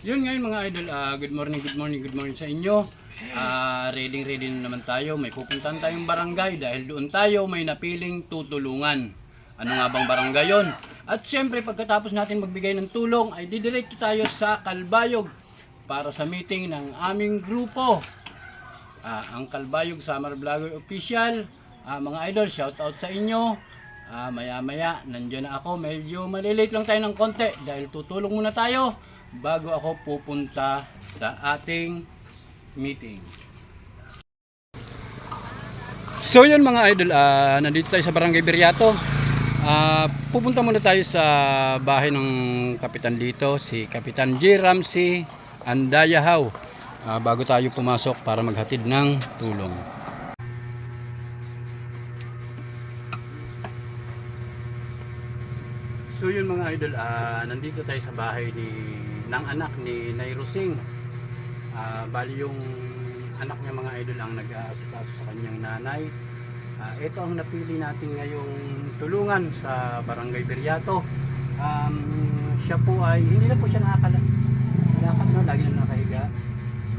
Yun ngayon mga idol, ah, good morning, good morning, good morning sa inyo. Ah, ready ready na naman tayo. May pupuntahan tayong barangay dahil doon tayo may napiling tutulungan. Ano nga bang barangay yon? At syempre pagkatapos natin magbigay ng tulong ay didiretso tayo sa Kalbayog para sa meeting ng aming grupo. Ah, ang Kalbayog Summer Vlogger Official. Ah, mga idol, shout out sa inyo. Ah, maya maya, nandiyan na ako. Medyo malilate lang tayo ng konti dahil tutulong muna tayo bago ako pupunta sa ating meeting. So yun mga idol, ah, nandito tayo sa Barangay Biriato. Ah, pupunta muna tayo sa bahay ng kapitan dito, si Kapitan J. Ramsey Andayahaw. Ah, bago tayo pumasok para maghatid ng tulong. So yun mga idol, ah, nandito tayo sa bahay ni ng anak ni Nairo Singh. Ah, bali yung anak niya mga idol ang nag-aasikaso sa kanyang nanay. Ah, ito ang napili natin ngayong tulungan sa Barangay Beriato. Um, siya po ay, hindi na po siya nakakala. Nakakala, no? lagi na nakahiga.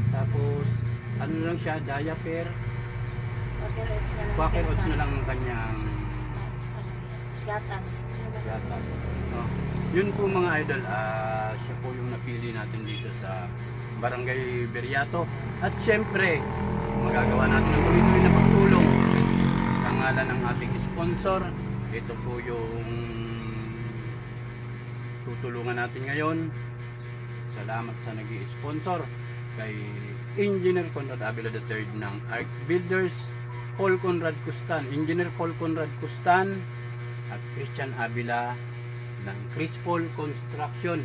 Tapos, ano lang siya, diaper, quaker oats na lang ang kanyang Gatas. Yata. No. Yun po mga idol, ah, siya po yung napili natin dito sa Barangay Beriato. At syempre, magagawa natin ang tuloy-tuloy na pagtulong sa ngalan ng ating sponsor. Ito po yung tutulungan natin ngayon. Salamat sa nag sponsor kay Engineer Conrad Avila III ng Arc Builders, Paul Conrad Custan, Engineer Paul Conrad Custan, at Christian Avila ng Chris Paul Construction.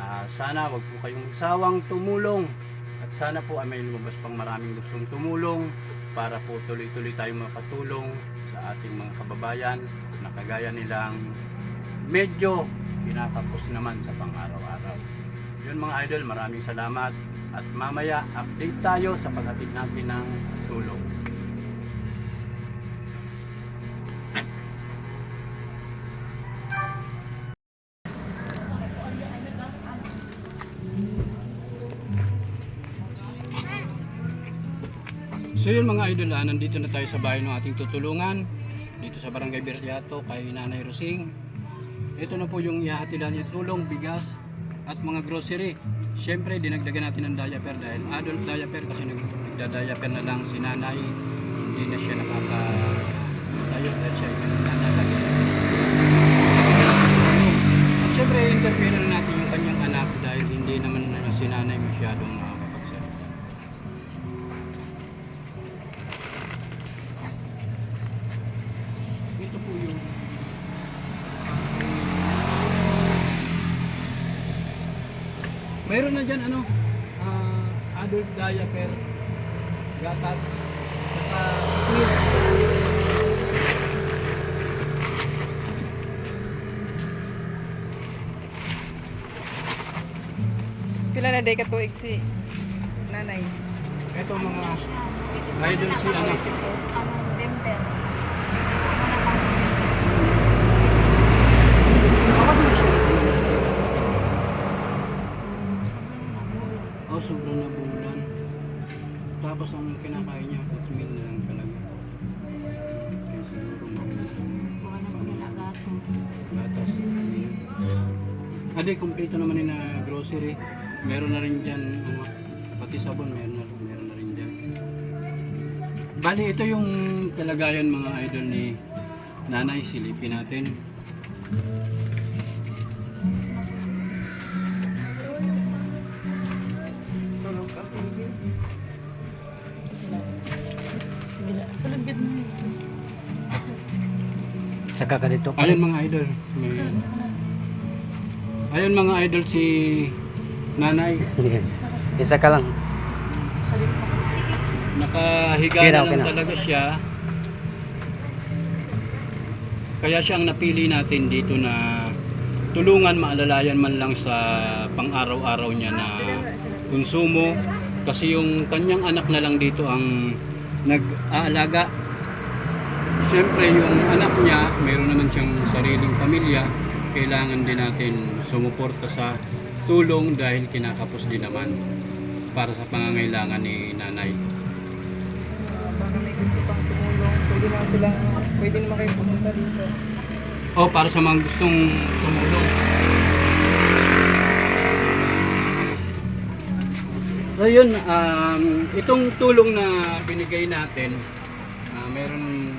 Ah, sana wag po kayong sawang tumulong at sana po ay may lumabas pang maraming gustong tumulong para po tuloy-tuloy tayong makatulong sa ating mga kababayan na kagaya nilang medyo pinapapos naman sa pang-araw-araw. Yun mga idol, maraming salamat at mamaya update tayo sa paghatid natin ng tulong. So yun mga idol, ah, nandito na tayo sa bahay ng ating tutulungan dito sa Barangay Berliato kay Nanay Rosing. Ito na po yung ihahatilan niya tulong, bigas at mga grocery. Siyempre, dinagdagan natin ng diaper dahil adult diaper kasi nag nagda-diaper na lang si nanay. Hindi na siya nakaka tayo dahil siya ay nanalagi. At siyempre, interview na natin yung kanyang anak dahil hindi naman na si nanay masyadong nakakapagsalita. Ito po yung Mayroon na dyan ano, ah, adult diaper, gatas, saka milk. Pila na day ka tuig si nanay. Ito mga idol si ano, Ade, kumpleto naman yun na grocery. Meron na rin dyan, ano, pati sabon, meron na, meron na rin dyan. Bali, ito yung kalagayan mga idol ni nanay, silipin natin. Saka ka dito. Ayun mga idol. May... Ayun mga idol si nanay. Isa ka lang. Nakahiga Okay na na, okay lang na. talaga siya. Kaya siya ang napili natin dito na tulungan maalalayan man lang sa pang-araw-araw niya na konsumo. Kasi yung kanyang anak na lang dito ang nag-aalaga. Siyempre yung anak niya, mayroon naman siyang sariling pamilya. Kailangan din natin sumuporta sa tulong dahil kinakapos din naman para sa pangangailangan ni nanay. So, baka may gusto pang tumulong. Pwede naman silang, pwede naman kayo pumunta dito. Oh, para sa mga gustong tumulong. So yun, um, itong tulong na binigay natin, ah, meron,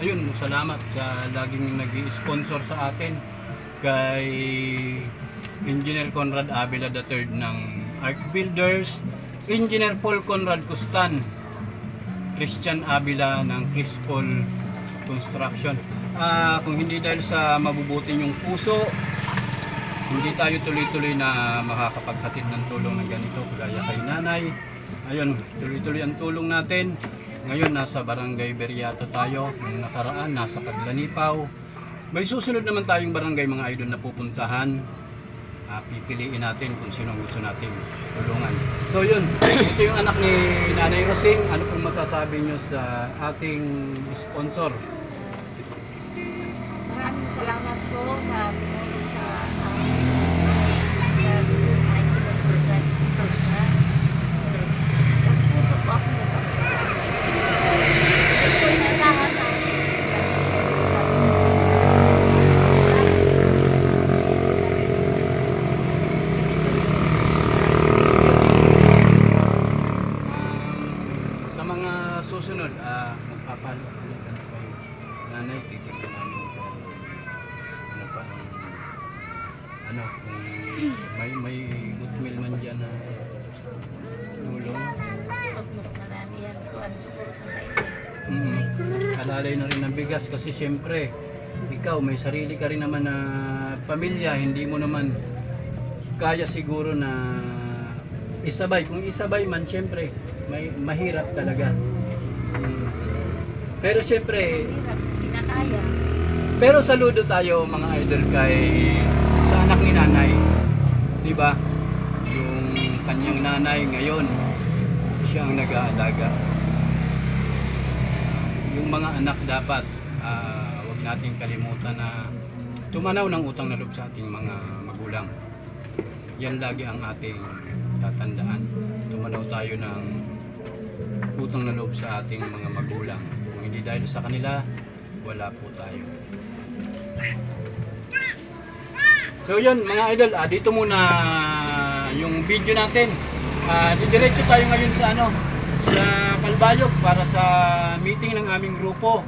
ayun, salamat sa laging nag sponsor sa atin kay Engineer Conrad Avila III ng Arc Builders, Engineer Paul Conrad Custan, Christian Avila ng Chris Paul Construction. Ah, kung hindi dahil sa mabubuti yung puso, hindi tayo tuloy-tuloy na makakapaghatid ng tulong na ganito gaya kay nanay. Ayun, tuloy-tuloy ang tulong natin. Ngayon, nasa Barangay Beriato tayo. Nung nakaraan, nasa Paglanipaw. May susunod naman tayong barangay mga idol na pupuntahan. Ah, pipiliin natin kung sino gusto nating tulungan. So yun, ito yung anak ni Nanay Rosing. Ano pong masasabi nyo sa ating sponsor? Maraming salamat po sa tumulong sa amin. Sa ay kinagulad sa mga. Tapos puso po ako nagpapasalamat. Ito po yung asahan na Um, sa mga susunod, ah magpapalo kami ka na kay nanay, titignan namin kung ano pa ang ano, kung may may good meal man dyan na tulong. Marami yan ano suporta sa inyo. Mm Kalalay na rin ng bigas kasi siyempre, ikaw may sarili ka rin naman na pamilya, hindi mo naman kaya siguro na isabay. Kung isabay man, siyempre, may mahirap talaga. Mm. Pero siyempre, pero saludo tayo mga idol kay anak ni nanay. 'Di ba? Yung kanyang nanay ngayon, siya ang nag-aalaga. Yung mga anak dapat ah, wag nating kalimutan na tumanaw ng utang na loob sa ating mga magulang. Yan lagi ang ating tatandaan. Tumanaw tayo ng utang na loob sa ating mga magulang. Kung hindi dahil sa kanila, wala po tayo. So yun mga idol, ah, dito muna yung video natin. Ah, didiretso tayo ngayon sa ano, sa Kalbayog para sa meeting ng aming grupo.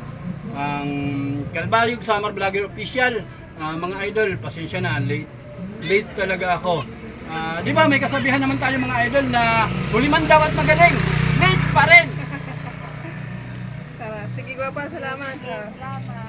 Ang Kalbayog Summer Vlogger Official. Ah, mga idol, pasensya na, late late talaga ako. Ah, di ba may kasabihan naman tayo mga idol na huli man daw at magaling, late pa rin. Tara, sige gwapa, salamat. Okay, salamat.